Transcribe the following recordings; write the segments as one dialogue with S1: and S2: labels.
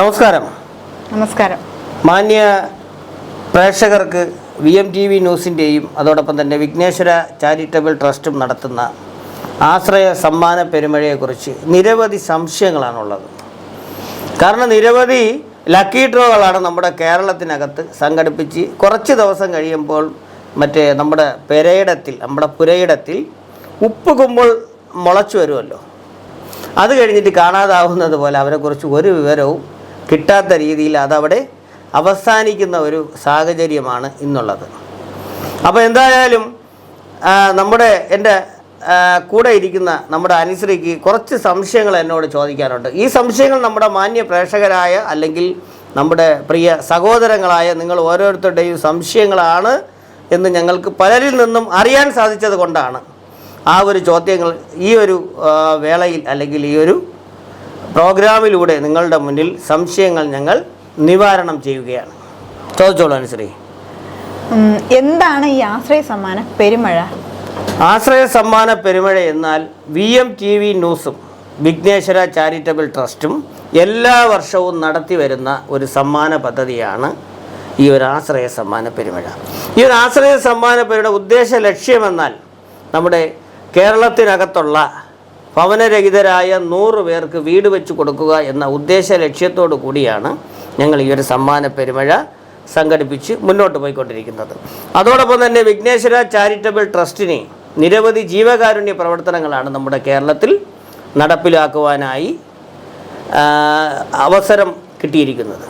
S1: നമസ്കാരം.
S2: നമസ്കാരം.
S1: മാന്യ പ്രേക്ഷകർക്ക് വി എം ടി വി ന്യൂസിന്റെയും അതോടൊപ്പം തന്നെ വിഘ്നേശ്വര ചാരിറ്റബിൾ ട്രസ്റ്റും നടത്തുന്ന ആശ്രയ സമ്മാന പെരുമഴയെക്കുറിച്ച് നിരവധി സംശയങ്ങളാണുള്ളത്. കാരണം നിരവധി ലക്കി ഡ്രോകളാണ് നമ്മുടെ കേരളത്തിനകത്ത് സംഘടിപ്പിച്ച് കുറച്ച് ദിവസം കഴിയുമ്പോൾ മറ്റേ നമ്മുടെ പെരയിടത്തിൽ നമ്മുടെ പുരയിടത്തിൽ ഉപ്പ് കുമ്പോൾ മുളച്ചു വരുമല്ലോ. അത് കഴിഞ്ഞിട്ട് കാണാതാവുന്നത് പോലെ അവരെക്കുറിച്ച് ഒരു വിവരവും കിട്ടാത്ത രീതിയിൽ അതവിടെ അവസാനിക്കുന്ന ഒരു സാഹചര്യമാണ് ഇന്നുള്ളത്. അപ്പോൾ എന്തായാലും നമ്മുടെ എന്റെ കൂടെ ഇരിക്കുന്ന നമ്മുടെ അനുശ്രീക്ക് കുറച്ച് സംശയങ്ങൾ എന്നോട് ചോദിക്കാനുണ്ട്. ഈ സംശയങ്ങൾ നമ്മുടെ മാന്യ പ്രേക്ഷകരായ അല്ലെങ്കിൽ നമ്മുടെ പ്രിയ സഹോദരങ്ങളായ നിങ്ങൾ ഓരോരുത്തരുടെയും സംശയങ്ങളാണ് എന്ന് ഞങ്ങൾക്ക് പലരിൽ നിന്നും അറിയാൻ സാധിച്ചത് കൊണ്ടാണ് ആ ഒരു ചോദ്യങ്ങൾ ഈ ഒരു വേളയിൽ അല്ലെങ്കിൽ ഈ ഒരു പ്രോഗ്രാമിലൂടെ നിങ്ങളുടെ മുന്നിൽ സംശയങ്ങൾ ഞങ്ങൾ നിവാരണം ചെയ്യുകയാണ്. ചോദിച്ചോളൂ അനുശ്രീ.
S2: എന്താണ് ഈ ആശ്രയ സമ്മാന പെരുമഴ?
S1: ആശ്രയ സമ്മാന പെരുമഴ എന്നാൽ വി എം ടി വി ന്യൂസും വിഘ്നേശ്വര ചാരിറ്റബിൾ ട്രസ്റ്റും എല്ലാ വർഷവും നടത്തി വരുന്ന ഒരു സമ്മാന പദ്ധതിയാണ് ഈ ഒരു ആശ്രയ സമ്മാന പെരുമഴ. ഈ ഒരു ആശ്രയ സമ്മാന പെരുമഴ ഉദ്ദേശ ലക്ഷ്യമെന്നാൽ നമ്മുടെ കേരളത്തിനകത്തുള്ള ഭവനരഹിതരായ നൂറ് പേർക്ക് വീട് വെച്ച് കൊടുക്കുക എന്ന ഉദ്ദേശ ലക്ഷ്യത്തോടു കൂടിയാണ് ഞങ്ങൾ ഈ ഒരു സമ്മാന പെരുമഴ സംഘടിപ്പിച്ച് മുന്നോട്ട് പോയിക്കൊണ്ടിരിക്കുന്നത്. അതോടൊപ്പം തന്നെ വിഘ്നേശ്വര ചാരിറ്റബിൾ ട്രസ്റ്റിന് നിരവധി ജീവകാരുണ്യ പ്രവർത്തനങ്ങളാണ് നമ്മുടെ കേരളത്തിൽ നടപ്പിലാക്കുവാനായി അവസരം കിട്ടിയിരിക്കുന്നത്.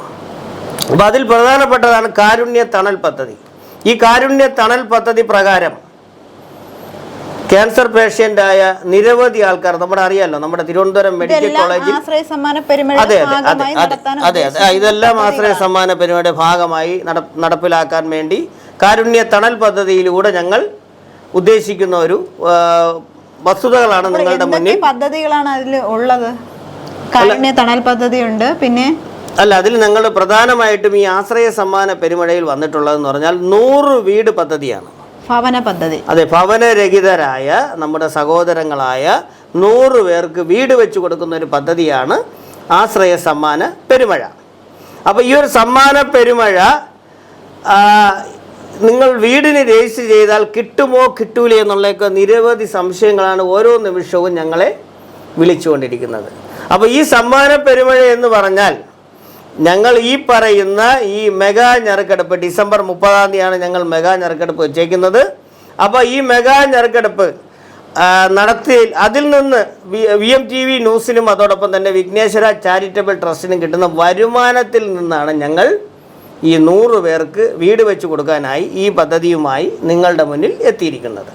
S1: അപ്പോൾ അതിൽ പ്രധാനപ്പെട്ടതാണ് കാരുണ്യ തണൽ പദ്ധതി. ഈ കാരുണ്യ തണൽ പദ്ധതി പ്രകാരം ക്യാൻസർ പേഷ്യന്റ് ആയ നിരവധി ആൾക്കാർ നമ്മുടെ അറിയാലോ നമ്മുടെ തിരുവനന്തപുരം മെഡിക്കൽ കോളേജിൽ അതെ അതെ അതെ അതെ ഇതെല്ലാം ആശ്രയ സമ്മാന പരിപാടിയുടെ ഭാഗമായി നട- നടപ്പിലാക്കാൻ വേണ്ടി കാരുണ്യ തണൽ പദ്ധതിയിലൂടെ ഞങ്ങൾ ഉദ്ദേശിക്കുന്ന ഒരു വസ്തുതകളാണ് നിങ്ങളുടെ മുന്നിൽ.
S2: പദ്ധതികളാണ് അതിൽ ഉള്ളത്? കാരുണ്യ തണൽ പദ്ധതി ഉണ്ട് പിന്നെ?
S1: അല്ല അതിൽ ഞങ്ങൾ പ്രധാനമായിട്ടും ഈ ആശ്രയ സമ്മാന പെരുമഴയിൽ വന്നിട്ടുള്ളതെന്ന് പറഞ്ഞാൽ നൂറ് വീട് പദ്ധതിയാണ്.
S2: ഭവന പദ്ധതി.
S1: അതെ ഭവനരഹിതരായ നമ്മുടെ സഹോദരങ്ങളായ നൂറ് പേർക്ക് വീട് വെച്ച് കൊടുക്കുന്ന ഒരു പദ്ധതിയാണ് ആശ്രയ സമ്മാന പെരുമഴ. അപ്പോൾ ഈ ഒരു സമ്മാന പെരുമഴ നിങ്ങൾ വീടിന് രജിസ്റ്റർ ചെയ്താൽ കിട്ടുമോ കിട്ടൂലേ എന്നുള്ളതൊക്കെ നിരവധി സംശയങ്ങളാണ് ഓരോ നിമിഷവും ഞങ്ങളെ വിളിച്ചുകൊണ്ടിരിക്കുന്നത്. അപ്പോൾ ഈ സമ്മാന പെരുമഴ എന്ന് പറഞ്ഞാൽ ഞങ്ങൾ ഈ പറയുന്ന ഈ മെഗാ ഞെറുക്കെടുപ്പ് ഡിസംബർ മുപ്പതാം തീയതിയാണ് ഞങ്ങൾ മെഗാ ഞെറുക്കെടുപ്പ് വെച്ചേക്കുന്നത്. അപ്പോൾ ഈ മെഗാ ഞെറുക്കെടുപ്പ് നടത്തി അതിൽ നിന്ന് വി എം ടി വി ന്യൂസിനും അതോടൊപ്പം തന്നെ വിഘ്നേശ്വര ചാരിറ്റബിൾ ട്രസ്റ്റിനും കിട്ടുന്ന വരുമാനത്തിൽ നിന്നാണ് ഞങ്ങൾ ഈ നൂറ് പേർക്ക് വീട് വെച്ച് കൊടുക്കാനായി ഈ പദ്ധതിയുമായി നിങ്ങളുടെ മുന്നിൽ എത്തിയിരിക്കുന്നത്.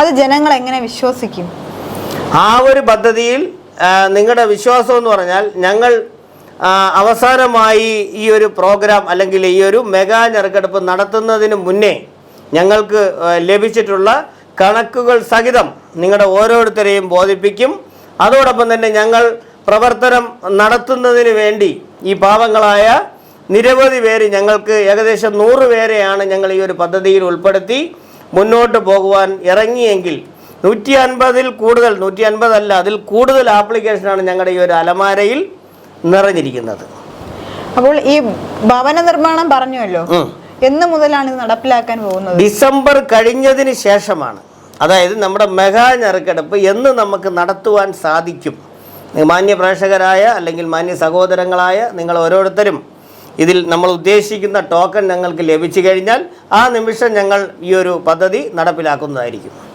S2: അത് ജനങ്ങൾ എങ്ങനെ വിശ്വസിക്കും?
S1: ആ ഒരു പദ്ധതിയിൽ നിങ്ങളുടെ വിശ്വാസം എന്ന് പറഞ്ഞാൽ ഞങ്ങൾ അവസാനമായി ഈ ഒരു പ്രോഗ്രാം അല്ലെങ്കിൽ ഈ ഒരു മെഗാ ഞെറുക്കെടുപ്പ് നടത്തുന്നതിന് മുന്നേ ഞങ്ങൾക്ക് ലഭിച്ചിട്ടുള്ള കണക്കുകൾ സഹിതം നിങ്ങളുടെ ഓരോരുത്തരെയും ബോധിപ്പിക്കും. അതോടൊപ്പം തന്നെ ഞങ്ങൾ പ്രവർത്തനം നടത്തുന്നതിന് വേണ്ടി ഈ പാവങ്ങളായ നിരവധി പേര് ഞങ്ങൾക്ക് ഏകദേശം നൂറ് പേരെയാണ് ഞങ്ങൾ ഈ ഒരു പദ്ധതിയിൽ ഉൾപ്പെടുത്തി മുന്നോട്ട് പോകുവാൻ ഇറങ്ങിയെങ്കിൽ നൂറ്റി അൻപതിൽ കൂടുതൽ നൂറ്റി അൻപതല്ല അതിൽ കൂടുതൽ ആപ്ലിക്കേഷനാണ് ഞങ്ങളുടെ ഈ ഒരു അലമാരയിൽ. നിറഞ്ഞിരിക്കുന്നത്.
S2: അപ്പോൾ ഈ ഭവന നിർമ്മാണം പറഞ്ഞുവല്ലോ. എന്ന് മുതലാണ് ഇത് നടപ്പിലാക്കാൻ പോകുന്നത്?
S1: ഡിസംബർ കഴിഞ്ഞതിന് ശേഷമാണ്. അതായത് നമ്മുടെ മെഗാ ഞെറുക്കെടുപ്പ് എന്ന് നമുക്ക് നടത്തുവാൻ സാധിക്കും. മാന്യ പ്രേക്ഷകരായ അല്ലെങ്കിൽ മാന്യ സഹോദരങ്ങളായ നിങ്ങൾ ഓരോരുത്തരും ഇതിൽ നമ്മൾ ഉദ്ദേശിക്കുന്ന ടോക്കൺ ഞങ്ങൾക്ക് ലഭിച്ചു കഴിഞ്ഞാൽ ആ നിമിഷം ഞങ്ങൾ ഈ ഒരു പദ്ധതി നടപ്പിലാക്കുന്നതായിരിക്കും.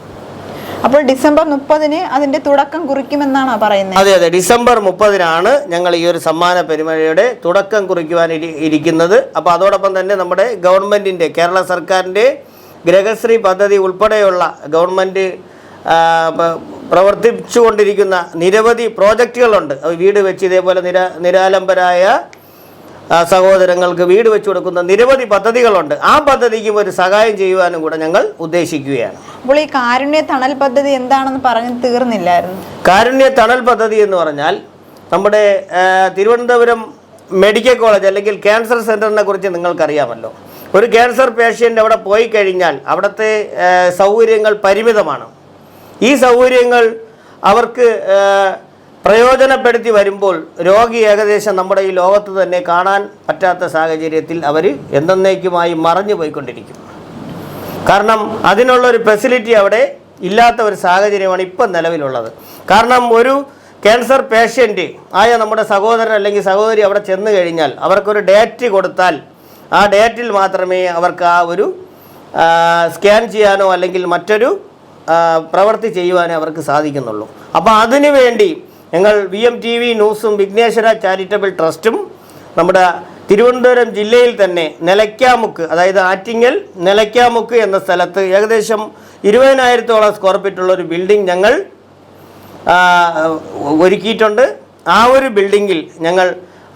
S2: അപ്പോൾ ഡിസംബർ മുപ്പതിന് അതിന്റെ തുടക്കം കുറിക്കുമെന്നാണ് പറയുന്നത്?
S1: അതെ അതെ. ഡിസംബർ മുപ്പതിനാണ് ഞങ്ങൾ ഈ ഒരു സമ്മാന പെരുമഴയുടെ തുടക്കം കുറിക്കുവാൻ ഇരി- ഇരിക്കുന്നത്. അപ്പോൾ അതോടൊപ്പം തന്നെ നമ്മുടെ ഗവൺമെന്റിന്റെ കേരള സർക്കാരിന്റെ ഗ്രഹശ്രീ പദ്ധതി ഉൾപ്പെടെയുള്ള ഗവൺമെന്റ് പ്രവർത്തിച്ചുകൊണ്ടിരിക്കുന്ന നിരവധി പ്രോജക്റ്റുകളുണ്ട്. വീട് വെച്ച് ഇതേപോലെ നിര നിരാലംബരായ സഹോദരങ്ങൾക്ക് വീട് വെച്ചു കൊടുക്കുന്ന നിരവധി പദ്ധതികളുണ്ട്. ആ പദ്ധതിക്ക് ഒരു സഹായം ചെയ്യുവാനും കൂടെ ഞങ്ങൾ ഉദ്ദേശിക്കുകയാണ്.
S2: അപ്പോൾ ഈ കാരുണ്യ തണൽ പദ്ധതി എന്താണെന്ന് പറഞ്ഞു തീർന്നില്ലായിരുന്നു.
S1: കാരുണ്യ തണൽ പദ്ധതി എന്ന് പറഞ്ഞാൽ നമ്മുടെ തിരുവനന്തപുരം മെഡിക്കൽ കോളേജ് അല്ലെങ്കിൽ ക്യാൻസർ സെന്ററിനെ കുറിച്ച് നിങ്ങൾക്കറിയാമല്ലോ. ഒരു ക്യാൻസർ പേഷ്യന്റ് അവിടെ പോയി കഴിഞ്ഞാൽ അവിടുത്തെ സൗകര്യങ്ങൾ പരിമിതമാണ്. ഈ സൗകര്യങ്ങൾ അവർക്ക് പ്രയോജനപ്പെടുത്തി വരുമ്പോൾ രോഗി ഏകദേശം നമ്മുടെ ഈ ലോകത്ത് തന്നെ കാണാൻ പറ്റാത്ത സാഹചര്യത്തിൽ അവർ എന്നേക്കുമായി മറഞ്ഞു പോയിക്കൊണ്ടിരിക്കും. കാരണം അതിനുള്ളൊരു ഫെസിലിറ്റി അവിടെ ഇല്ലാത്ത ഒരു സാഹചര്യമാണ് ഇപ്പം നിലവിലുള്ളത്. കാരണം ഒരു ക്യാൻസർ പേഷ്യന്റ് ആയ നമ്മുടെ സഹോദരൻ അല്ലെങ്കിൽ സഹോദരി അവിടെ ചെന്ന് കഴിഞ്ഞാൽ അവർക്കൊരു ഡേറ്റ് കൊടുത്താൽ ആ ഡേറ്റിൽ മാത്രമേ അവർക്ക് ആ ഒരു സ്കാൻ ചെയ്യാനോ അല്ലെങ്കിൽ മറ്റൊരു പ്രവൃത്തി ചെയ്യുവാനോ അവർക്ക് സാധിക്കുന്നുള്ളൂ. അപ്പോൾ അതിനു വേണ്ടി ഞങ്ങൾ വി എം ടി വി ന്യൂസും വിഘ്നേശ്വര ചാരിറ്റബിൾ ട്രസ്റ്റും നമ്മുടെ തിരുവനന്തപുരം ജില്ലയിൽ തന്നെ നിലയ്ക്കാമുക്ക് അതായത് ആറ്റിങ്ങൽ നിലയ്ക്കാമുക്ക് എന്ന സ്ഥലത്ത് ഏകദേശം ഇരുപതിനായിരത്തോളം സ്ക്വയർ ഫീറ്റുള്ള ഒരു ബിൽഡിംഗ് ഞങ്ങൾ ഒരുക്കിയിട്ടുണ്ട്. ആ ഒരു ബിൽഡിങ്ങിൽ ഞങ്ങൾ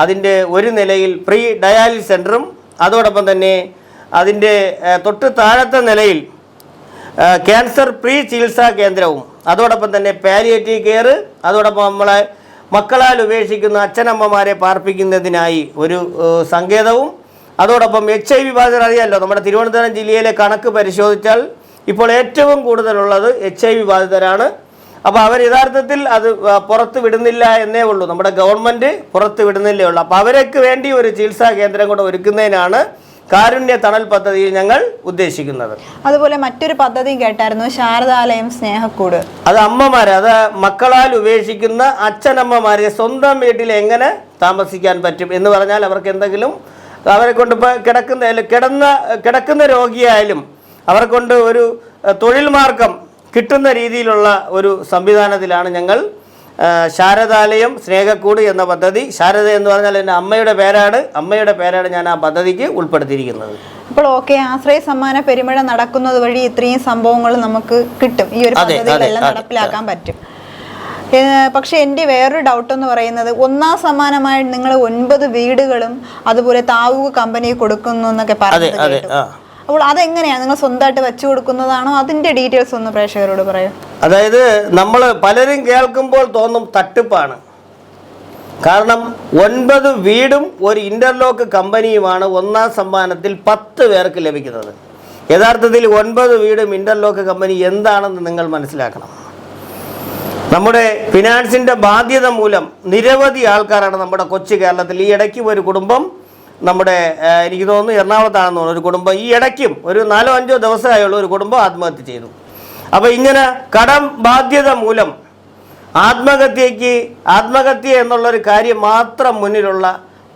S1: അതിന്റെ ഒരു നിലയിൽ പ്രീ ഡയാലിസ് സെന്ററും അതോടൊപ്പം തന്നെ അതിന്റെ തൊട്ട് താഴത്തെ നിലയിൽ ക്യാൻസർ പ്രീ ചികിത്സാ കേന്ദ്രവും അതോടൊപ്പം തന്നെ പാലിയേറ്റീവ് കെയർ അതോടൊപ്പം നമ്മളെ മക്കളാൽ ഉപേക്ഷിക്കുന്ന അച്ഛനമ്മമാരെ പാർപ്പിക്കുന്നതിനായി ഒരു സങ്കേതവും അതോടൊപ്പം എച്ച് ഐ വി ബാധിതർ അറിയാമല്ലോ നമ്മുടെ തിരുവനന്തപുരം ജില്ലയിലെ കണക്ക് പരിശോധിച്ചാൽ ഇപ്പോൾ ഏറ്റവും കൂടുതലുള്ളത് എച്ച് ഐ വി ബാധിതരാണ്. അപ്പോൾ അവർ യഥാർത്ഥത്തിൽ അത് പുറത്ത് വിടുന്നില്ല എന്നേ ഉള്ളൂ. നമ്മുടെ ഗവൺമെന്റ് പുറത്ത് വിടുന്നില്ലേ ഉള്ളൂ. അപ്പോൾ അവർക്ക് വേണ്ടി ഒരു ചികിത്സാ കേന്ദ്രം കൂടെ ഒരുക്കുന്നതിനാണ് കാരുണ്യ തണൽ പദ്ധതിയിൽ ഞങ്ങൾ ഉദ്ദേശിക്കുന്നത്.
S2: അതുപോലെ മറ്റൊരു പദ്ധതി കേട്ടായിരുന്നു ശാരദാലയം സ്നേഹക്കൂട്.
S1: അത് അമ്മമാരെ അത് മക്കളാൽ ഉപേക്ഷിക്കുന്ന അച്ഛനമ്മമാരെ സ്വന്തം വീട്ടിൽ എങ്ങനെ താമസിക്കാൻ പറ്റും എന്ന് പറഞ്ഞാൽ അവർക്ക് എന്തെങ്കിലും അവരെ കൊണ്ട് ഇപ്പോൾ കിടക്കുന്ന കിടന്ന കിടക്കുന്ന രോഗിയായാലും അവരെ കൊണ്ട് ഒരു തൊഴിൽ മാർഗം കിട്ടുന്ന രീതിയിലുള്ള ഒരു സംവിധാനത്തിലാണ് ഞങ്ങൾ ശാരദാലയം സ്നേഹക്കൂട് എന്ന പദ്ധതി. ശാരദ എന്ന് പറഞ്ഞാൽ എന്റെ അമ്മയുടെ പേരാണ്. അമ്മയുടെ പേരാണ് ഞാൻ ആ പദ്ധതിക്ക് ഉൾപ്പെടുത്തിയിരിക്കുന്നത്.
S2: അപ്പോൾ ഓക്കെ ആശ്രയ സമ്മാന പെരുമഴ നടക്കുന്നത് വഴി ഇത്രയും സംഭവങ്ങൾ നമുക്ക് കിട്ടും. ഈ ഒരു പദ്ധതികളെല്ലാം. നടപ്പിലാക്കാൻ പറ്റും. പക്ഷെ എന്റെ വേറൊരു ഡൗട്ട് എന്ന് പറയുന്നത് ഒന്നാം സമ്മാനമായി നിങ്ങൾ ഒൻപത് വീടുകളും അതുപോലെ താവൂക്ക് കമ്പനി കൊടുക്കുന്നു എന്നൊക്കെ
S1: അതെ
S2: അപ്പോൾ അതെങ്ങനെയാണ്? നിങ്ങൾ സ്വന്തമായിട്ട് വെച്ചു കൊടുക്കുന്നതാണോ? അതിന്റെ ഡീറ്റെയിൽസ് ഒന്ന് പ്രേക്ഷകരോട് പറയൂ.
S1: അതായത് നമ്മൾ പലരും കേൾക്കുമ്പോൾ തോന്നും തട്ടിപ്പാണ്. കാരണം ഒൻപത് വീടും ഒരു ഇന്റർലോക്ക് കമ്പനിയുമാണ് ഒന്നാം സമ്മാനത്തിൽ പത്ത് പേർക്ക് ലഭിക്കുന്നത്. യഥാർത്ഥത്തിൽ ഒൻപത് വീടും ഇന്റർലോക്ക് കമ്പനി എന്താണെന്ന് നിങ്ങൾ മനസ്സിലാക്കണം. നമ്മുടെ ഫിനാൻസിന്റെ ബാധ്യത മൂലം നിരവധി ആൾക്കാരാണ് നമ്മുടെ കൊച്ചു കേരളത്തിൽ. ഈ ഇടയ്ക്ക് ഒരു കുടുംബം നമ്മുടെ എനിക്ക് തോന്നുന്നു എറണാകുളത്താണെന്ന് തോന്നുന്നു. ഒരു കുടുംബം ഈ ഇടയ്ക്കും ഒരു നാലോ അഞ്ചോ ദിവസമായുള്ള ഒരു കുടുംബം ആത്മഹത്യ ചെയ്തു. അപ്പോൾ ഇങ്ങനെ കടം ബാധ്യത മൂലം ആത്മഹത്യയ്ക്ക് ആത്മഹത്യ എന്നുള്ളൊരു കാര്യം മാത്രം മുന്നിലുള്ള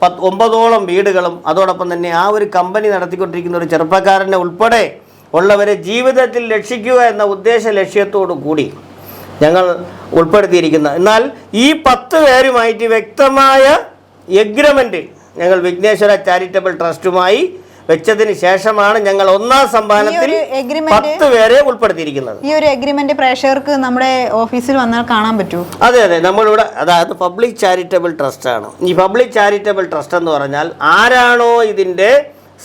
S1: പത്ത് ഒമ്പതോളം വീടുകളും അതോടൊപ്പം തന്നെ ആ ഒരു കമ്പനി നടത്തിക്കൊണ്ടിരിക്കുന്ന ഒരു ചെറുപ്പക്കാരനെ ഉൾപ്പെടെ ഉള്ളവരെ ജീവിതത്തിൽ രക്ഷിക്കുക എന്ന ഉദ്ദേശ ലക്ഷ്യത്തോടു കൂടി ഞങ്ങൾ ഉൾപ്പെടുത്തിയിരിക്കുന്ന. എന്നാൽ ഈ പത്ത് പേരുമായിട്ട് വ്യക്തമായ എഗ്രിമെന്റ് ഞങ്ങൾ വിഘ്നേശ്വര ചാരിറ്റബിൾ ട്രസ്റ്റുമായി വെച്ചതിന് ശേഷമാണ് ഞങ്ങൾ ഒന്നാം സമ്മാനത്തിൽ പത്ത് പേരെ ഉൾപ്പെടുത്തിയിരിക്കുന്നത്.
S2: ഈ ഒരു എഗ്രിമെന്റ് പ്രേക്ഷകർക്ക് നമ്മുടെ ഓഫീസിൽ വന്നാൽ കാണാൻ പറ്റൂ.
S1: അതെ അതെ. നമ്മളിവിടെ അതായത് പബ്ലിക് ചാരിറ്റബിൾ ട്രസ്റ്റ് ആണ് ഈ പബ്ലിക് ചാരിറ്റബിൾ ട്രസ്റ്റ് എന്ന് പറഞ്ഞാൽ ആരാണോ ഇതിന്റെ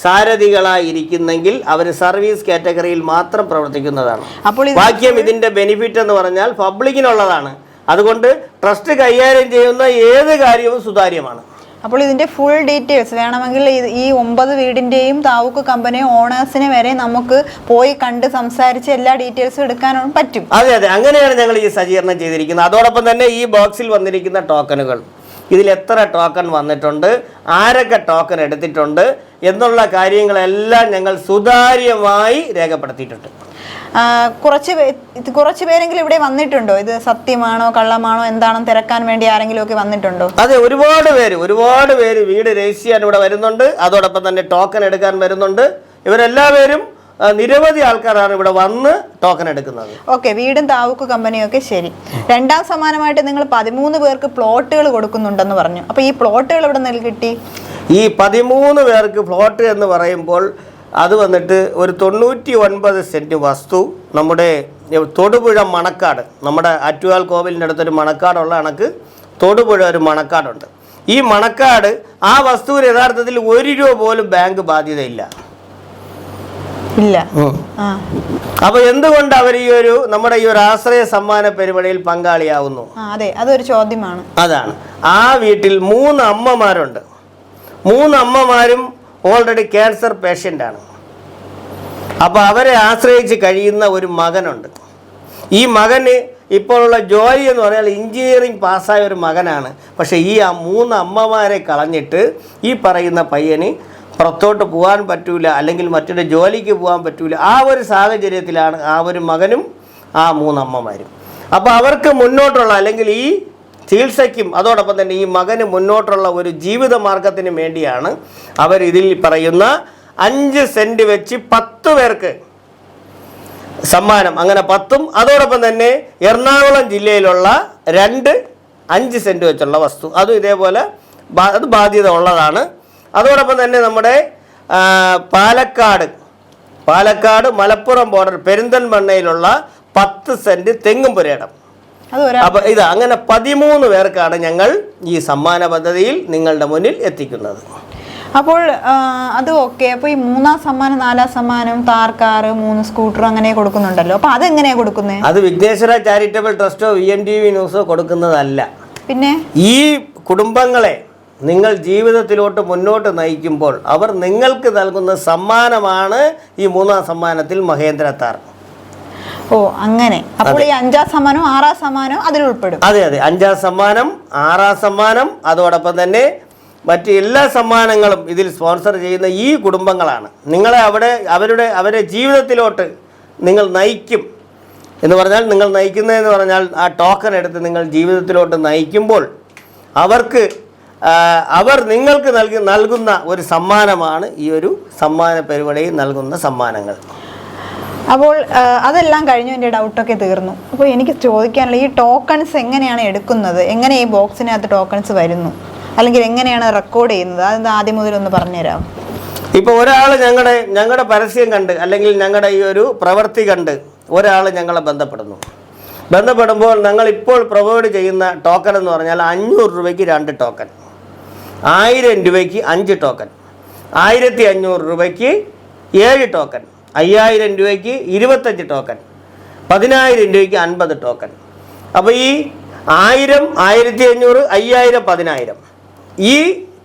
S1: സാരഥികളായിരിക്കുന്നെങ്കിൽ അവർ സർവീസ് കാറ്റഗറിയിൽ മാത്രം പ്രവർത്തിക്കുന്നതാണ്.
S2: അപ്പോൾ
S1: വാക്യം ഇതിന്റെ ബെനിഫിറ്റ് എന്ന് പറഞ്ഞാൽ പബ്ലിക്കിനുള്ളതാണ്. അതുകൊണ്ട് ട്രസ്റ്റ് കൈകാര്യം ചെയ്യുന്ന ഏത് കാര്യവും സുതാര്യമാണ്.
S2: അപ്പോൾ ഇതിന്റെ ഫുൾ ഡീറ്റെയിൽസ് വേണമെങ്കിൽ ഈ ഒമ്പത് വീടിന്റെയും താവൂക്ക് കമ്പനി ഓണേഴ്സിനെ വരെ നമുക്ക് പോയി കണ്ട് സംസാരിച്ച് എല്ലാ ഡീറ്റെയിൽസും എടുക്കാനും പറ്റും.
S1: അതെ അതെ. അങ്ങനെയാണ് ഞങ്ങൾ ഈ സജ്ജീകരണം ചെയ്തിരിക്കുന്നത്. അതോടൊപ്പം തന്നെ ഈ ബോക്സിൽ വന്നിരിക്കുന്ന ടോക്കണുകൾ ഇതിൽ എത്ര ടോക്കൺ വന്നിട്ടുണ്ട് ആരൊക്കെ ടോക്കൺ എടുത്തിട്ടുണ്ട് എന്നുള്ള കാര്യങ്ങളെല്ലാം ഞങ്ങൾ സുതാര്യമായി രേഖപ്പെടുത്തിയിട്ടുണ്ട്.
S2: കുറച്ച് കുറച്ച് പേരെങ്കിലും ഇവിടെ വന്നിട്ടുണ്ടോ? ഇത് സത്യമാണോ കള്ളമാണോ എന്താണെന്ന് തിരക്കാൻ വേണ്ടി ആരെങ്കിലും ഒക്കെ വന്നിട്ടുണ്ടോ?
S1: അതെ ഒരുപാട് പേര് ഒരുപാട് പേര് വീട് രജിസ്റ്റർ ചെയ്യാൻ ഇവിടെ വരുന്നുണ്ട്. അതോടൊപ്പം തന്നെ ടോക്കൺ എടുക്കാൻ വരുന്നുണ്ട്. ഇവരെല്ലാവരും നിരവധി ആൾക്കാരാണ് ഇവിടെ വന്ന് ടോക്കൺ എടുക്കുന്നത്.
S2: ഓക്കെ വീടും താവൂക്ക് കമ്പനിയും ഒക്കെ ശരി. രണ്ടാം സമാനമായിട്ട് നിങ്ങൾ പതിമൂന്ന് പേർക്ക് പ്ലോട്ടുകൾ കൊടുക്കുന്നുണ്ടെന്ന് പറഞ്ഞു. അപ്പൊ ഈ പ്ലോട്ടുകൾ ഇവിടെ നിന്ന് കിട്ടി?
S1: ഈ പതിമൂന്ന് പേർക്ക് പ്ലോട്ട് എന്ന് പറയുമ്പോൾ അത് വന്നിട്ട് ഒരു തൊണ്ണൂറ്റി ഒൻപത് സെന്റ് വസ്തു നമ്മുടെ തൊടുപുഴ മണക്കാട് നമ്മുടെ ആറ്റുകാൽ കോവിലിന്റെ അടുത്തൊരു മണക്കാടുള്ള കണക്ക് തൊടുപുഴ ഒരു മണക്കാടുണ്ട്. ഈ മണക്കാട് ആ വസ്തുവിന് യഥാർത്ഥത്തിൽ ഒരു രൂപ പോലും ബാങ്ക് ബാധ്യതയില്ല.
S2: ഇല്ല. അപ്പൊ
S1: അപ്പോൾ എന്തുകൊണ്ട് അവർ ഈ ഒരു നമ്മുടെ ഈ ഒരു ആശ്രയ സമ്മാന പരിപാടിയിൽ പങ്കാളിയാവുന്നു?
S2: അതെ അതൊരു ചോദ്യമാണ്.
S1: അതാണ്. ആ വീട്ടിൽ മൂന്ന് അമ്മമാരുണ്ട്. മൂന്ന് അമ്മമാരും ഓൾറെഡി ക്യാൻസർ പേഷ്യന്റാണ് അപ്പോൾ അവരെ ആശ്രയിച്ച് കഴിയുന്ന ഒരു മകനുണ്ട്. ഈ മകന് ഇപ്പോഴുള്ള ജോലി എന്ന് പറഞ്ഞാൽ എഞ്ചിനീയറിംഗ് പാസ്സായ ഒരു മകനാണ്. പക്ഷേ ഈ ആ മൂന്ന് അമ്മമാരെ കളഞ്ഞിട്ട് ഈ പറയുന്ന പയ്യന് പുറത്തോട്ട് പോകാൻ പറ്റൂല അല്ലെങ്കിൽ മറ്റൊരു ജോലിക്ക് പോകാൻ പറ്റൂല. ആ ഒരു സാഹചര്യത്തിലാണ് ആ ഒരു മകനും ആ മൂന്നമ്മമാരും അപ്പോൾ അവർക്ക് മുന്നോട്ടുള്ള അല്ലെങ്കിൽ ഈ ചികിത്സയ്ക്കും അതോടൊപ്പം തന്നെ ഈ മകന് മുന്നോട്ടുള്ള ഒരു ജീവിത മാർഗത്തിന് വേണ്ടിയാണ് അവർ ഇതിൽ പറയുന്ന അഞ്ച് സെന്റ് വെച്ച് പത്ത് പേർക്ക് സമ്മാനം. അങ്ങനെ പത്തും അതോടൊപ്പം തന്നെ എറണാകുളം ജില്ലയിലുള്ള രണ്ട് അഞ്ച് സെന്റ് വെച്ചുള്ള വസ്തു. അതും ഇതേപോലെ അത് ബാധ്യത ഉള്ളതാണ്. അതോടൊപ്പം തന്നെ നമ്മുടെ പാലക്കാട് പാലക്കാട് മലപ്പുറം ബോർഡർ പെരിന്തൽമണ്ണയിലുള്ള പത്ത് സെന്റ് തെങ്ങും പുരയിടം. അപ്പോൾ ഇത് അങ്ങനെ പതിമൂന്ന് പേർക്കാണ് ഞങ്ങൾ ഈ സമ്മാന പദ്ധതിയിൽ നിങ്ങളുടെ മുന്നിൽ എത്തിക്കുന്നത്.
S2: അപ്പോൾ അത് ഓക്കെ. അപ്പോൾ ഈ മൂന്നാം സമ്മാനം നാലാം സമ്മാനം താർ കാറ് മൂന്ന് സ്കൂട്ടർ അങ്ങനെ കൊടുക്കുന്നുണ്ടല്ലോ. അപ്പോൾ അതെങ്ങനെയാ കൊടുക്കുന്നത്
S1: അത് വിഘ്നേശ്വര ചാരിറ്റബിൾ ട്രസ്റ്റോ വി എം ടി വി ന്യൂസോ കൊടുക്കുന്നതല്ല.
S2: പിന്നെ?
S1: ഈ കുടുംബങ്ങളെ നിങ്ങൾ ജീവിതത്തിലോട്ട് മുന്നോട്ട് നയിക്കുമ്പോൾ അവർ നിങ്ങൾക്ക് നൽകുന്ന സമ്മാനമാണ് ഈ മൂന്നാം സമ്മാനത്തിൽ മഹേന്ദ്ര താർ.
S2: ഓ അങ്ങനെ. അപ്പോൾ ഈ അഞ്ചാം സമ്മാനം ആറാം സമ്മാനം അതിൽ ഉൾപ്പെടും.
S1: അതെ അതെ. അഞ്ചാം സമ്മാനം ആറാം സമ്മാനം അതോടൊപ്പം തന്നെ മറ്റ് എല്ലാ സമ്മാനങ്ങളും ഇതിൽ സ്പോൺസർ ചെയ്യുന്ന ഈ കുടുംബങ്ങളാണ്. നിങ്ങളെ അവിടെ അവരുടെ അവരെ ജീവിതത്തിലോട്ട് നിങ്ങൾ നയിക്കും. എന്ന് പറഞ്ഞാൽ നിങ്ങൾ നയിക്കുന്നതെന്ന് പറഞ്ഞാൽ ആ ടോക്കൺ എടുത്ത് നിങ്ങൾ ജീവിതത്തിലോട്ട് നയിക്കുമ്പോൾ അവർക്ക് അവർ നിങ്ങൾക്ക് നൽകി നൽകുന്ന ഒരു സമ്മാനമാണ് ഈ ഒരു സമ്മാന പരിപാടിയിൽ നൽകുന്ന സമ്മാനങ്ങൾ.
S2: അപ്പോൾ അതെല്ലാം കഴിഞ്ഞു എന്റെ ഡൗട്ടൊക്കെ തീർന്നു. അപ്പോൾ എനിക്ക് ചോദിക്കാനുള്ള ഈ ടോക്കൺസ് എങ്ങനെയാണ് എടുക്കുന്നത്? എങ്ങനെ ഈ ബോക്സിനകത്ത് ടോക്കൺസ് വരുന്നു? അല്ലെങ്കിൽ എങ്ങനെയാണ് റെക്കോർഡ് ചെയ്യുന്നത്? അത് ആദ്യം മുതൽ ഒന്ന് പറഞ്ഞുതരാം
S1: ഇപ്പോൾ ഒരാൾ ഞങ്ങളുടെ ഞങ്ങളുടെ പരസ്യം കണ്ട് അല്ലെങ്കിൽ ഞങ്ങളുടെ ഈ ഒരു പ്രവൃത്തി കണ്ട് ഒരാൾ ഞങ്ങളെ ബന്ധപ്പെടുന്നു. ബന്ധപ്പെടുമ്പോൾ ഞങ്ങൾ ഇപ്പോൾ പ്രൊവൈഡ് ചെയ്യുന്ന ടോക്കൺ എന്ന് പറഞ്ഞാൽ അഞ്ഞൂറ് രൂപയ്ക്ക് രണ്ട് ടോക്കൺ ആയിരം രൂപയ്ക്ക് അഞ്ച് ടോക്കൺ ആയിരത്തി അഞ്ഞൂറ് രൂപയ്ക്ക് ഏഴ് ടോക്കൺ അയ്യായിരം രൂപയ്ക്ക് ഇരുപത്തഞ്ച് ടോക്കൺ പതിനായിരം രൂപയ്ക്ക് അൻപത് ടോക്കൺ അപ്പോൾ ഈ ആയിരം ആയിരത്തി അഞ്ഞൂറ് അയ്യായിരം പതിനായിരം ഈ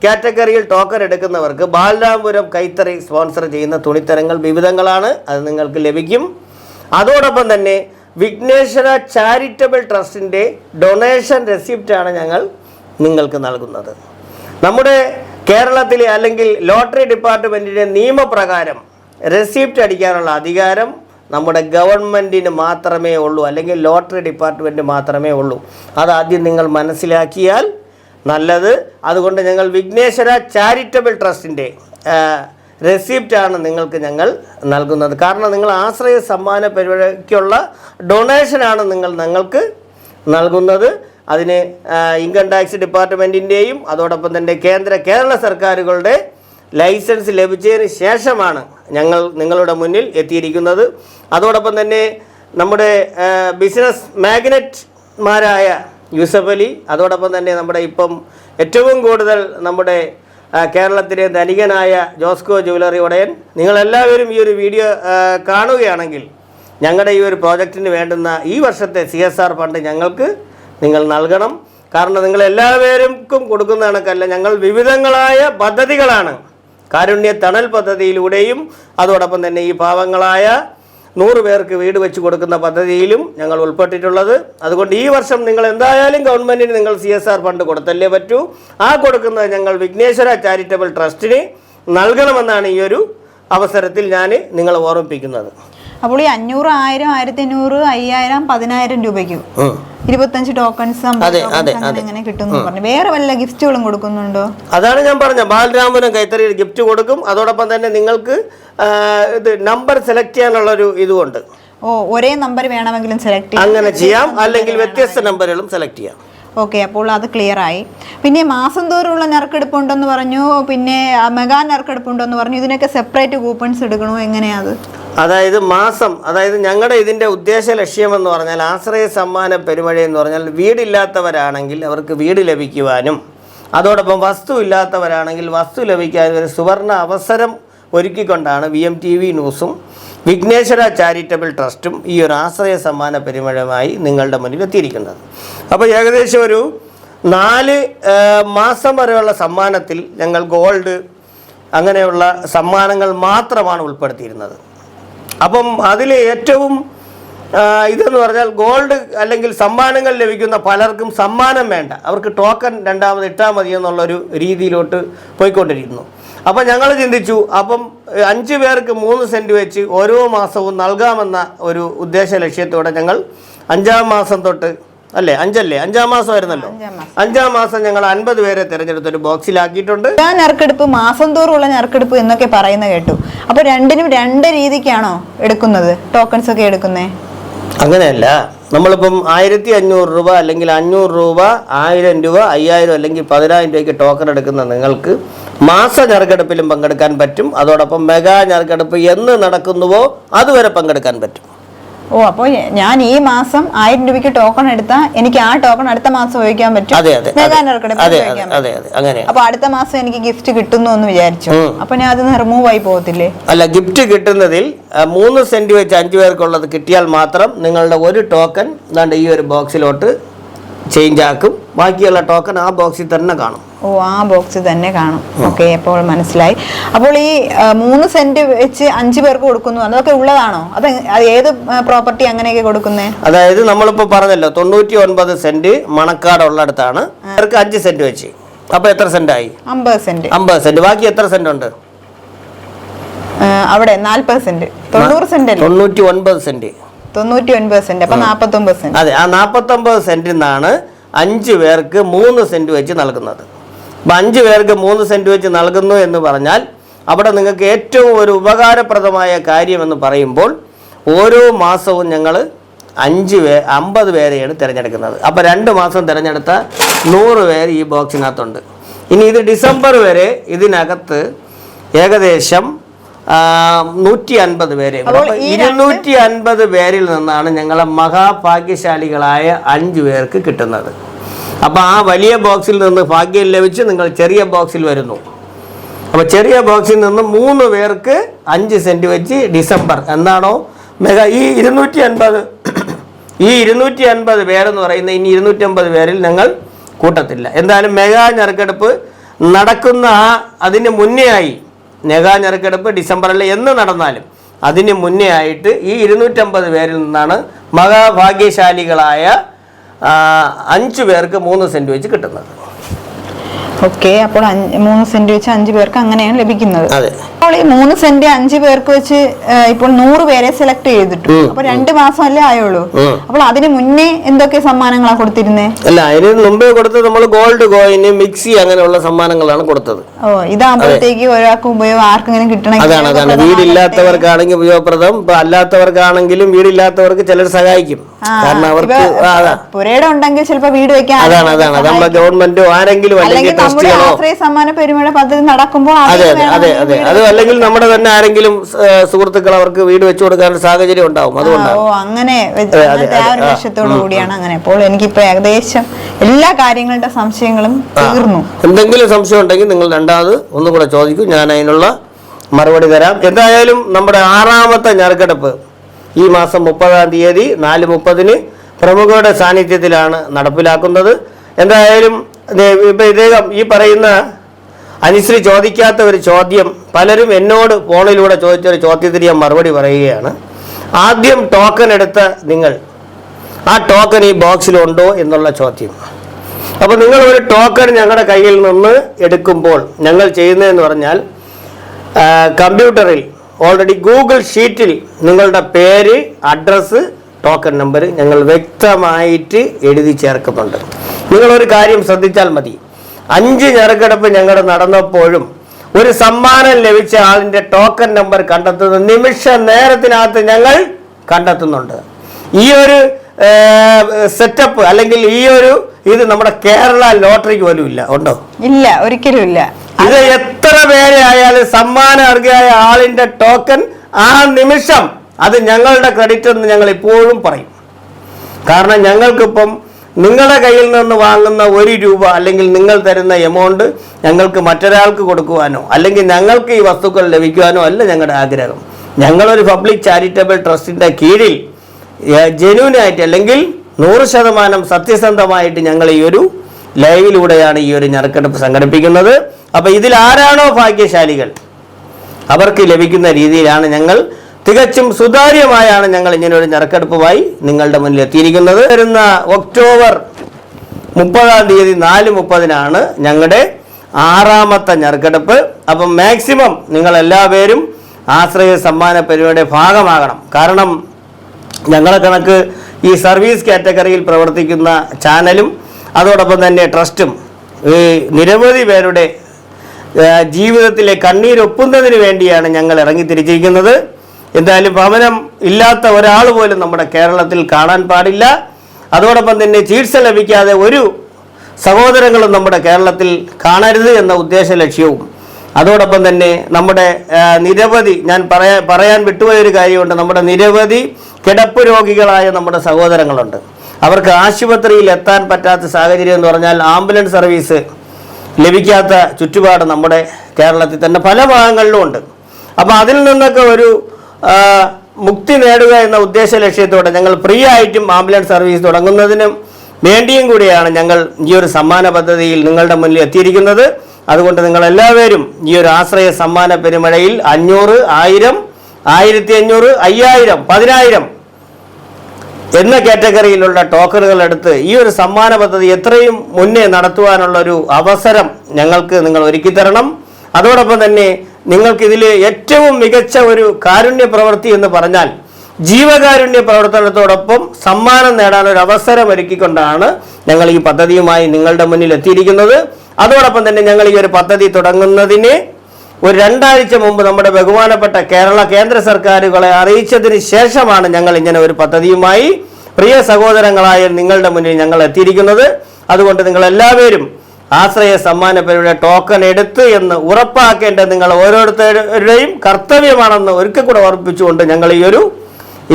S1: കാറ്റഗറിയിൽ ടോക്കൺ എടുക്കുന്നവർക്ക് ബാലരാമപുരം കൈത്തറി സ്പോൺസർ ചെയ്യുന്ന തുണിത്തരങ്ങൾ വിവിധങ്ങളാണ് അത് നിങ്ങൾക്ക് ലഭിക്കും. അതോടൊപ്പം തന്നെ വിഘ്നേശ്വര ചാരിറ്റബിൾ ട്രസ്റ്റിന്റെ ഡൊണേഷൻ റെസിപ്റ്റാണ് ഞങ്ങൾ നിങ്ങൾക്ക് നൽകുന്നത്. നമ്മുടെ കേരളത്തിലെ അല്ലെങ്കിൽ ലോട്ടറി ഡിപ്പാർട്ട്മെന്റിന്റെ നിയമപ്രകാരം റെസിപ്റ്റ് അടിക്കാനുള്ള അധികാരം നമ്മുടെ ഗവൺമെന്റിന് മാത്രമേ ഉള്ളൂ അല്ലെങ്കിൽ ലോട്ടറി ഡിപ്പാർട്ട്മെന്റ് മാത്രമേ ഉള്ളൂ. അതാദ്യം നിങ്ങൾ മനസ്സിലാക്കിയാൽ നല്ലത്. അതുകൊണ്ട് ഞങ്ങൾ വിഘ്നേശ്വര ചാരിറ്റബിൾ ട്രസ്റ്റിന്റെ റെസിപ്റ്റാണ് നിങ്ങൾക്ക് ഞങ്ങൾ നൽകുന്നത്. കാരണം നിങ്ങൾ ആശ്രയ സമ്മാന പരിപാടിക്കുള്ള ഡൊണേഷനാണ് നിങ്ങൾ ഞങ്ങൾക്ക് നൽകുന്നത്. അതിന് ഇൻകം ടാക്സ് ഡിപ്പാർട്ട്മെന്റിന്റെയും അതോടൊപ്പം തന്നെ കേന്ദ്ര കേരള സർക്കാരുകളുടെ ലൈസൻസ് ലഭിച്ചതിന് ശേഷമാണ് ഞങ്ങൾ നിങ്ങളുടെ മുന്നിൽ എത്തിയിരിക്കുന്നത്. അതോടൊപ്പം തന്നെ നമ്മുടെ ബിസിനസ് മാഗ്നറ്റ്മാരായ യൂസഫ് അലി അതോടൊപ്പം തന്നെ നമ്മുടെ ഇപ്പം ഏറ്റവും കൂടുതൽ നമ്മുടെ കേരളത്തിലെ ധനികനായ ജോസ്കോ ജുവലറി ഉടയൻ. നിങ്ങളെല്ലാവരും ഈ ഒരു വീഡിയോ കാണുകയാണെങ്കിൽ ഞങ്ങളുടെ ഈ ഒരു പ്രോജക്റ്റിന് വേണ്ടുന്ന ഈ വർഷത്തെ സി എസ് ആർ ഫണ്ട് ഞങ്ങൾക്ക് നിങ്ങൾ നൽകണം. കാരണം നിങ്ങളെല്ലാവർക്കും കൊടുക്കുന്ന കണക്കല്ല ഞങ്ങൾ വിവിധങ്ങളായ പദ്ധതികളാണ് കാരുണ്യ തണൽ പദ്ധതിയിലൂടെയും അതോടൊപ്പം തന്നെ ഈ പാവങ്ങളായ നൂറ് പേർക്ക് വീട് വെച്ച് കൊടുക്കുന്ന പദ്ധതിയിലും ഞങ്ങൾ ഉൾപ്പെട്ടിട്ടുള്ളത്. അതുകൊണ്ട് ഈ വർഷം നിങ്ങൾ എന്തായാലും ഗവൺമെന്റിന് നിങ്ങൾ സി എസ് ആർ ഫണ്ട് കൊടുത്തല്ലേ പറ്റൂ. ആ കൊടുക്കുന്നത് ഞങ്ങൾ വിഘ്നേശ്വര ചാരിറ്റബിൾ ട്രസ്റ്റിന് നൽകണമെന്നാണ് ഈ ഒരു അവസരത്തിൽ ഞാൻ നിങ്ങളെ ഓർമ്മിപ്പിക്കുന്നത്.
S2: അപ്പോൾ ഈ അഞ്ഞൂറ് ആയിരം ആയിരത്തി അഞ്ഞൂറ് അയ്യായിരം പതിനായിരം രൂപയ്ക്ക്. ഇരുപത്തഞ്ച് ടോക്കൺസ് അങ്ങനെ കിട്ടുമെന്ന് പറഞ്ഞു. വേറെ വല്ല ഗിഫ്റ്റുകളും കൊടുക്കുന്നുണ്ടോ?
S1: അതാണ് ഞാൻ പറഞ്ഞ ബാലരാമപുരം കൈത്തറിയിൽ ഗിഫ്റ്റ് കൊടുക്കും. അതോടൊപ്പം തന്നെ നിങ്ങൾക്ക് ഇത് നമ്പർ സെലക്ട് ചെയ്യാനുള്ള ഒരു ഇതുമുണ്ട്.
S2: ഓ ഒരേ നമ്പർ വേണമെങ്കിലും സെലക്ട്
S1: അങ്ങനെ ചെയ്യാം. അല്ലെങ്കിൽ വ്യത്യസ്ത നമ്പറുകളും സെലക്ട് ചെയ്യാം.
S2: ഓക്കെ അപ്പോൾ അത് ക്ലിയർ ആയി പിന്നെ മാസം തോറുമുള്ള നറുക്കെടുപ്പുണ്ടെന്ന് പറഞ്ഞു പിന്നെ മെഗാ നറുക്കെടുപ്പുണ്ടെന്ന് പറഞ്ഞു ഇതിനൊക്കെ സെപ്പറേറ്റ് കൂപ്പൺസ് എടുക്കണോ? എങ്ങനെയാ അത്?
S1: അതായത് മാസം അതായത് ഞങ്ങളുടെ ഇതിന്റെ ഉദ്ദേശ ലക്ഷ്യമെന്ന് പറഞ്ഞാൽ ആശ്രയ സമ്മാന പെരുമഴ എന്ന് പറഞ്ഞാൽ വീടില്ലാത്തവരാണെങ്കിൽ അവർക്ക് വീട് ലഭിക്കുവാനും അതോടൊപ്പം വസ്തു ഇല്ലാത്തവരാണെങ്കിൽ വസ്തു ലഭിക്കാൻ ഒരു സുവർണ അവസരം ഒരുക്കിക്കൊണ്ടാണ് വി എം ടി വി ന്യൂസും വിഘ്നേശ്വര ചാരിറ്റബിൾ ട്രസ്റ്റും ഈ ഒരു ആശ്രയ സമ്മാന പരിമഴമായി നിങ്ങളുടെ മുന്നിൽ എത്തിയിരിക്കുന്നത്. അപ്പോൾ ഏകദേശം ഒരു നാല് മാസം വരെയുള്ള സമ്മാനത്തിൽ ഞങ്ങൾ ഗോൾഡ് അങ്ങനെയുള്ള സമ്മാനങ്ങൾ മാത്രമാണ് ഉൾപ്പെടുത്തിയിരുന്നത്. അപ്പം അതിൽ ഏറ്റവും ഇതെന്ന് പറഞ്ഞാൽ ഗോൾഡ് അല്ലെങ്കിൽ സമ്മാനങ്ങൾ ലഭിക്കുന്ന പലർക്കും സമ്മാനം വേണ്ട. അവർക്ക് ടോക്കൺ രണ്ടാമത് ഇട്ടാൽ മതി എന്നുള്ളൊരു രീതിയിലോട്ട് പോയിക്കൊണ്ടിരിക്കുന്നു. അപ്പം ഞങ്ങൾ ചിന്തിച്ചു അപ്പം അഞ്ച് പേർക്ക് മൂന്ന് സെന്റ് വെച്ച് ഓരോ മാസവും നൽകാമെന്ന ഒരു ഉദ്ദേശ ലക്ഷ്യത്തോടെ ഞങ്ങൾ അഞ്ചാം മാസം തൊട്ട് അല്ലേ അഞ്ചല്ലേ അഞ്ചാം
S2: മാസം.
S1: അഞ്ചാം മാസം. ഞങ്ങൾ അൻപത് പേരെ തിരഞ്ഞെടുത്ത് ഒരു ബോക്സിലാക്കിയിട്ടുണ്ട്.
S2: ഞാൻ നറുക്കെടുപ്പ് മാസം തോറുമുള്ള നറുക്കെടുപ്പ് എന്നൊക്കെ പറയുന്ന കേട്ടു. അപ്പൊ രണ്ടിനും രണ്ട് രീതിക്കാണോ എടുക്കുന്നത് ടോക്കൺസ് ഒക്കെ എടുക്കുന്നേ?
S1: അങ്ങനെയല്ല. നമ്മളിപ്പം ആയിരത്തി അഞ്ഞൂറ് രൂപ അല്ലെങ്കിൽ അഞ്ഞൂറ് രൂപ ആയിരം രൂപ അയ്യായിരം അല്ലെങ്കിൽ പതിനായിരം രൂപയ്ക്ക് ടോക്കൺ എടുക്കുന്ന നിങ്ങൾക്ക് മാസ ഞറുക്കെടുപ്പിലും പങ്കെടുക്കാൻ പറ്റും. അതോടൊപ്പം മെഗാ ഞറുക്കെടുപ്പ് എന്ന് നടക്കുന്നുവോ അതുവരെ പങ്കെടുക്കാൻ പറ്റും.
S2: ഓ അപ്പോൾ ഞാൻ ഈ മാസം ആയിരം രൂപയ്ക്ക് ടോക്കൺ എടുത്താൽ എനിക്ക് ആ ടോക്കൺ അടുത്ത മാസം ഉപയോഗിക്കാൻ പറ്റും?
S1: അതെ അതെ അതെ. അതെ അങ്ങനെ.
S2: അപ്പൊ അടുത്ത മാസം എനിക്ക് ഗിഫ്റ്റ് കിട്ടുന്നു എന്ന് വിചാരിച്ചു. അപ്പൊ ഞാൻ അത് റിമൂവ് ആയി പോകത്തില്ലേ?
S1: അല്ല ഗിഫ്റ്റ് കിട്ടുന്നതിൽ മൂന്ന് സെന്റ് വെച്ച് അഞ്ചു പേർക്കുള്ളത് കിട്ടിയാൽ മാത്രം നിങ്ങളുടെ ഒരു ടോക്കൺ ഈ ഒരു ബോക്സിലോട്ട് ചേഞ്ച് ആക്കും. ബാക്കിയുള്ള ടോക്കൺ ആ ബോക്സിൽ തന്നെ കാണും.
S2: ഓ ആ ബോക്സ് തന്നെ കാണും. ഓക്കെ അപ്പോൾ മനസ്സിലായി. അപ്പോൾ ഈ മൂന്ന് സെന്റ് വെച്ച് അഞ്ചു പേർക്ക് കൊടുക്കുന്നു. അതൊക്കെ ഉള്ളതാണോ? അത് ഏത് പ്രോപ്പർട്ടി അങ്ങനെയൊക്കെ കൊടുക്കുന്നേ?
S1: അതായത് നമ്മളിപ്പോ പറഞ്ഞല്ലോ തൊണ്ണൂറ്റി ഒൻപത് സെന്റ് മണക്കാട് ഉള്ളിടത്താണ്. അവർക്ക് അഞ്ച് സെന്റ് വെച്ച്. അപ്പൊ എത്ര സെന്റ് ആയി?
S2: അമ്പത് സെന്റ്
S1: അമ്പത് സെന്റ് ബാക്കി എത്ര സെന്റ് ഉണ്ട്?
S2: അവിടെ നാല്പത് സെന്റ് തൊണ്ണൂറ് സെന്റ്
S1: തൊണ്ണൂറ്റി ഒൻപത് സെന്റ്
S2: തൊണ്ണൂറ്റി ഒൻപത് സെന്റ് അപ്പൊ നാപ്പത്തി ഒമ്പത് സെന്റ്
S1: അതെ ആ നാപ്പത്തി ഒമ്പത് സെന്റിൽ നിന്നാണ് അഞ്ച് പേർക്ക് മൂന്ന് സെന്റ് വെച്ച് നൽകുന്നത്. അപ്പം അഞ്ച് പേർക്ക് മൂന്ന് സെന്റ് വെച്ച് നൽകുന്നു എന്ന് പറഞ്ഞാൽ അവിടെ നിങ്ങൾക്ക് ഏറ്റവും ഒരു ഉപകാരപ്രദമായ കാര്യമെന്ന് പറയുമ്പോൾ ഓരോ മാസവും ഞങ്ങൾ അഞ്ച് പേ അമ്പത് പേരെയാണ് തിരഞ്ഞെടുക്കുന്നത്. അപ്പോൾ രണ്ട് മാസം തിരഞ്ഞെടുത്ത നൂറ് പേര് ഈ ബോക്സിനകത്തുണ്ട്. ഇനി ഇത് ഡിസംബർ വരെ ഇതിനകത്ത് ഏകദേശം നൂറ്റി അൻപത് പേരെ. ഇരുന്നൂറ്റി അൻപത് പേരിൽ നിന്നാണ് ഞങ്ങളെ മഹാഭാഗ്യശാലികളായ അഞ്ച് പേർക്ക് കിട്ടുന്നത്. അപ്പോൾ ആ വലിയ ബോക്സിൽ നിന്ന് ഭാഗ്യം ലഭിച്ച് നിങ്ങൾ ചെറിയ ബോക്സിൽ വരുന്നു. അപ്പോൾ ചെറിയ ബോക്സിൽ നിന്ന് മൂന്ന് പേർക്ക് അഞ്ച് സെന്റ് വെച്ച് ഡിസംബർ. എന്താണോ? മെഗാ ഈ ഇരുന്നൂറ്റി അൻപത് ഈ ഇരുന്നൂറ്റി അൻപത് പേരെന്ന് പറയുന്ന ഇനി ഇരുന്നൂറ്റി അൻപത് പേരിൽ ഞങ്ങൾ കൂട്ടത്തില്ല. എന്തായാലും മെഗാ ഞെറുക്കെടുപ്പ് നടക്കുന്ന ആ അതിന് മുന്നേ ആയി. മെഗാ ഞെറുക്കെടുപ്പ് ഡിസംബറിൽ എന്ന് നടന്നാലും അതിന് മുന്നേ ആയിട്ട് ഈ ഇരുന്നൂറ്റമ്പത് പേരിൽ നിന്നാണ് മഹാഭാഗ്യശാലികളായ അഞ്ച് പേർക്ക് മൂന്ന് സെന്റ് വെച്ച് കിട്ടുന്നത്.
S2: ഓക്കെ അപ്പോൾ മൂന്ന് സെന്റ് വെച്ച് അഞ്ച് പേർക്ക് അങ്ങനെയാണ് ലഭിക്കുന്നത്. അപ്പോൾ ഈ മൂന്ന് സെന്റ് അഞ്ച് പേർക്ക് വെച്ച് ഇപ്പോൾ നൂറ് പേരെ സെലക്ട് ചെയ്തിട്ടു. അപ്പൊ രണ്ട് മാസം അല്ലേ ആയുള്ളൂ അപ്പോൾ അതിന് മുന്നേ എന്തൊക്കെ സമ്മാനങ്ങളാണ് കൊടുത്തിരുന്നേ?
S1: അല്ല അതിന് മുമ്പേ കൊടുത്തത് നമ്മൾ ഗോൾഡ് കോയിന് മിക്സി അങ്ങനെയുള്ള സമ്മാനങ്ങളാണ് കൊടുത്തത്.
S2: ഓ ഇതാകുമ്പോഴത്തേക്ക് ഒരാൾക്ക് ഉപയോഗം ആർക്കെങ്കിലും കിട്ടണം
S1: അതാണ് അതാണ്. വീടില്ലാത്തവർക്കാണെങ്കിൽ ഉപയോഗപ്രദം അല്ലാത്തവർക്കാണെങ്കിലും വീടില്ലാത്തവർക്ക് ചിലർ സഹായിക്കും. കാരണം അവർക്ക്
S2: പുരയുടെ ഉണ്ടെങ്കിൽ ചിലപ്പോ വീട് വെക്കാൻ
S1: അതാണ് അതാണ്. നമ്മുടെ ഗവൺമെന്റോ ആരെങ്കിലും
S2: അല്ലെങ്കിൽ
S1: ട്രസ്റ്റികളോ
S2: സമ്മാന പെരുമഴ പദ്ധതി നടക്കുമ്പോൾ
S1: അതെ അതെ അതെ അതെ. അത് അല്ലെങ്കിൽ നമ്മുടെ തന്നെ ആരെങ്കിലും സുഹൃത്തുക്കൾ അവർക്ക് വീട് വെച്ചു കൊടുക്കാനുള്ള സാഹചര്യം ഉണ്ടാവും. അതുകൊണ്ടാണ്.
S2: അങ്ങനെ. ലക്ഷ്യത്തോടു കൂടിയാണ് അങ്ങനെ. അപ്പോൾ എനിക്കിപ്പോ ഏകദേശം എല്ലാ കാര്യങ്ങളുടെ സംശയങ്ങളും തീർന്നു.
S1: എന്തെങ്കിലും സംശയം ഉണ്ടെങ്കിൽ നിങ്ങൾ രണ്ടാമത് ഒന്നുകൂടെ ചോദിക്കും. ഞാൻ അതിനുള്ള മറുപടി തരാം. എന്തായാലും നമ്മുടെ ആറാമത്തെ ഞറുക്കെടുപ്പ് ഈ മാസം മുപ്പതാം തീയതി നാല് മുപ്പതിന് പ്രമുഖരുടെ സാന്നിധ്യത്തിലാണ് നടപ്പിലാക്കുന്നത്. എന്തായാലും ഇപ്പം ഇദ്ദേഹം ഈ പറയുന്ന അനുശ്രീ ചോദിക്കാത്ത ഒരു ചോദ്യം പലരും എന്നോട് ഫോണിലൂടെ ചോദിച്ച ഒരു ചോദ്യത്തിന് ഞാൻ മറുപടി പറയുകയാണ്. ആദ്യം ടോക്കൺ എടുത്ത നിങ്ങൾ ആ ടോക്കൺ ഈ ബോക്സിലുണ്ടോ എന്നുള്ള ചോദ്യം. അപ്പോൾ നിങ്ങൾ ഒരു ടോക്കൺ ഞങ്ങളുടെ കയ്യിൽ നിന്ന് എടുക്കുമ്പോൾ ഞങ്ങൾ ചെയ്യുന്നതെന്ന് പറഞ്ഞാൽ കമ്പ്യൂട്ടറിൽ ഓൾറെഡി ഗൂഗിൾ ഷീറ്റിൽ നിങ്ങളുടെ പേര് അഡ്രസ്സ് ടോക്കൺ നമ്പർ ഞങ്ങൾ വ്യക്തമായിട്ട് എഴുതി ചേർക്കുന്നുണ്ട്. നിങ്ങളൊരു കാര്യം ശ്രദ്ധിച്ചാൽ മതി. അഞ്ച് ഞെറുക്കെടുപ്പ് ഞങ്ങളുടെ നടന്നപ്പോഴും ഒരു സമ്മാനം ലഭിച്ച ആളിന്റെ ടോക്കൺ നമ്പർ കണ്ടെത്തുന്ന നിമിഷ നേരത്തിനകത്ത് ഞങ്ങൾ കണ്ടെത്തുന്നുണ്ട്. ഈ ഒരു സെറ്റപ്പ് അല്ലെങ്കിൽ ഈ ഒരു ഇത് നമ്മുടെ കേരള ലോട്ടറിക്ക് പോലും ഇല്ല. ഉണ്ടോ?
S2: ഇല്ല ഒരിക്കലും ഇല്ല.
S1: ഇത് എത്ര പേരെ ആയാലും സമ്മാനം അർഹയായ ആളിന്റെ ടോക്കൺ ആ നിമിഷം അത് ഞങ്ങളുടെ ക്രെഡിറ്റ് എന്ന് ഞങ്ങൾ ഇപ്പോഴും പറയും. കാരണം ഞങ്ങൾക്കിപ്പം നിങ്ങളുടെ കയ്യിൽ നിന്ന് വാങ്ങുന്ന ഒരു രൂപ അല്ലെങ്കിൽ നിങ്ങൾ തരുന്ന എമൗണ്ട് ഞങ്ങൾക്ക് മറ്റൊരാൾക്ക് കൊടുക്കുവാനോ അല്ലെങ്കിൽ ഞങ്ങൾക്ക് ഈ വസ്തുക്കൾ ലഭിക്കുവാനോ അല്ല ഞങ്ങളുടെ ആഗ്രഹം. ഞങ്ങളൊരു പബ്ലിക് ചാരിറ്റബിൾ ട്രസ്റ്റിന്റെ കീഴിൽ ജെന്യൂനായിട്ട് അല്ലെങ്കിൽ നൂറ് ശതമാനം സത്യസന്ധമായിട്ട് ഞങ്ങൾ ഈ ഒരു ലൈവിലൂടെയാണ് ഈ ഒരു ഞറുക്കെടുപ്പ് സംഘടിപ്പിക്കുന്നത്. അപ്പോൾ ഇതിൽ ആരാണോ ഭാഗ്യശാലികൾ? അവർക്ക് ലഭിക്കുന്ന രീതിയിലാണ് ഞങ്ങൾ തികച്ചും സുതാര്യമായാണ് ഞങ്ങൾ ഇങ്ങനെ ഒരു ഞെറുക്കെടുപ്പുമായി നിങ്ങളുടെ മുന്നിൽ എത്തിയിരിക്കുന്നത്. വരുന്ന ഒക്ടോബർ മുപ്പതാം തീയതി നാല് മുപ്പതിനാണ് ഞങ്ങളുടെ ആറാമത്തെ ഞെറുക്കെടുപ്പ് അപ്പം മാക്സിമം നിങ്ങൾ എല്ലാവരും ആശ്രയ സമ്മാന പരിപാടിയുടെ ഭാഗമാകണം. കാരണം ഞങ്ങളെ കണക്ക് ഈ സർവീസ് കാറ്റഗറിയിൽ പ്രവർത്തിക്കുന്ന ചാനലും അതോടൊപ്പം തന്നെ ട്രസ്റ്റും ഈ നിരവധി പേരുടെ ജീവിതത്തിലെ കണ്ണീരൊപ്പുന്നതിന് വേണ്ടിയാണ് ഞങ്ങൾ ഇറങ്ങിത്തിരിച്ചിരിക്കുന്നത്. എന്തായാലും ഭവനം ഇല്ലാത്ത ഒരാൾ പോലും നമ്മുടെ കേരളത്തിൽ കാണാൻ പാടില്ല. അതോടൊപ്പം തന്നെ ചികിത്സ ലഭിക്കാതെ ഒരു സഹോദരങ്ങളും നമ്മുടെ കേരളത്തിൽ കാണരുത് എന്ന ഉദ്ദേശ ലക്ഷ്യവും. അതോടൊപ്പം തന്നെ നമ്മുടെ നിരവധി ഞാൻ പറയാ പറയാൻ വിട്ടുപോയൊരു കാര്യമുണ്ട്. നമ്മുടെ നിരവധി കിടപ്പ് രോഗികളായ നമ്മുടെ സഹോദരങ്ങളുണ്ട്. അവർക്ക് ആശുപത്രിയിൽ എത്താൻ പറ്റാത്ത സാഹചര്യം എന്ന് പറഞ്ഞാൽ ആംബുലൻസ് സർവീസ് ലഭിക്കാത്ത ചുറ്റുപാട് നമ്മുടെ കേരളത്തിൽ തന്നെ പല ഭാഗങ്ങളിലും ഉണ്ട്. അപ്പോൾ അതിൽ നിന്നൊക്കെ ഒരു മുക്തി നേടുക എന്ന ഉദ്ദേശ ലക്ഷ്യത്തോടെ ഞങ്ങൾ ഫ്രീ ആയിട്ടും ആംബുലൻസ് സർവീസ് തുടങ്ങുന്നതിനും വേണ്ടിയും കൂടിയാണ് ഞങ്ങൾ ഈ ഒരു സമ്മാന പദ്ധതിയിൽ നിങ്ങളുടെ മുന്നിൽ എത്തിയിരിക്കുന്നത്. അതുകൊണ്ട് നിങ്ങൾ എല്ലാവരും ഈ ഒരു ആശ്രയ സമ്മാന പെരുമഴയിൽ അഞ്ഞൂറ് ആയിരം ആയിരത്തി അഞ്ഞൂറ് അയ്യായിരം പതിനായിരം എന്ന കാറ്റഗറിയിലുള്ള ടോക്കണുകൾ എടുത്ത് ഈ ഒരു സമ്മാന പദ്ധതി എത്രയും മുന്നേ നടത്തുവാനുള്ള ഒരു അവസരം ഞങ്ങൾക്ക് നിങ്ങൾ ഒരുക്കി തരണം. അതോടൊപ്പം തന്നെ നിങ്ങൾക്ക് ഇതിൽ ഏറ്റവും മികച്ച ഒരു കാരുണ്യ പ്രവൃത്തി എന്ന് പറഞ്ഞാൽ ജീവകാരുണ്യ പ്രവർത്തനത്തോടൊപ്പം സമ്മാനം നേടാനൊരു അവസരം ഒരുക്കിക്കൊണ്ടാണ് ഞങ്ങൾ ഈ പദ്ധതിയുമായി നിങ്ങളുടെ മുന്നിൽ എത്തിയിരിക്കുന്നത് അതോടൊപ്പം തന്നെ ഞങ്ങൾ ഈ ഒരു പദ്ധതി തുടങ്ങുന്നതിന് ഒരു രണ്ടാഴ്ച മുമ്പ് നമ്മുടെ ബഹുമാനപ്പെട്ട കേരള കേന്ദ്ര സർക്കാരുകളെ അറിയിച്ചതിന് ശേഷമാണ് ഞങ്ങൾ ഇങ്ങനെ ഒരു പദ്ധതിയുമായി പ്രിയ സഹോദരങ്ങളായ നിങ്ങളുടെ മുന്നിൽ ഞങ്ങൾ എത്തിയിരിക്കുന്നത്. അതുകൊണ്ട് നിങ്ങൾ എല്ലാവരും ആശ്രയ സമ്മാന പേരുടെ ടോക്കൺ എടുത്ത് എന്ന് ഉറപ്പാക്കേണ്ട നിങ്ങൾ ഓരോരുത്തരുടെയും കർത്തവ്യമാണെന്ന് ഒരിക്കൽ കൂടെ ഓർപ്പിച്ചുകൊണ്ട് ഞങ്ങൾ ഈ ഒരു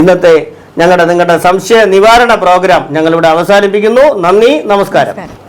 S1: ഇന്നത്തെ ഞങ്ങളുടെ നിങ്ങളുടെ സംശയ നിവാരണ പ്രോഗ്രാം ഞങ്ങളിവിടെ അവസാനിപ്പിക്കുന്നു. നന്ദി നമസ്കാരം.
S2: നമസ്കാരം.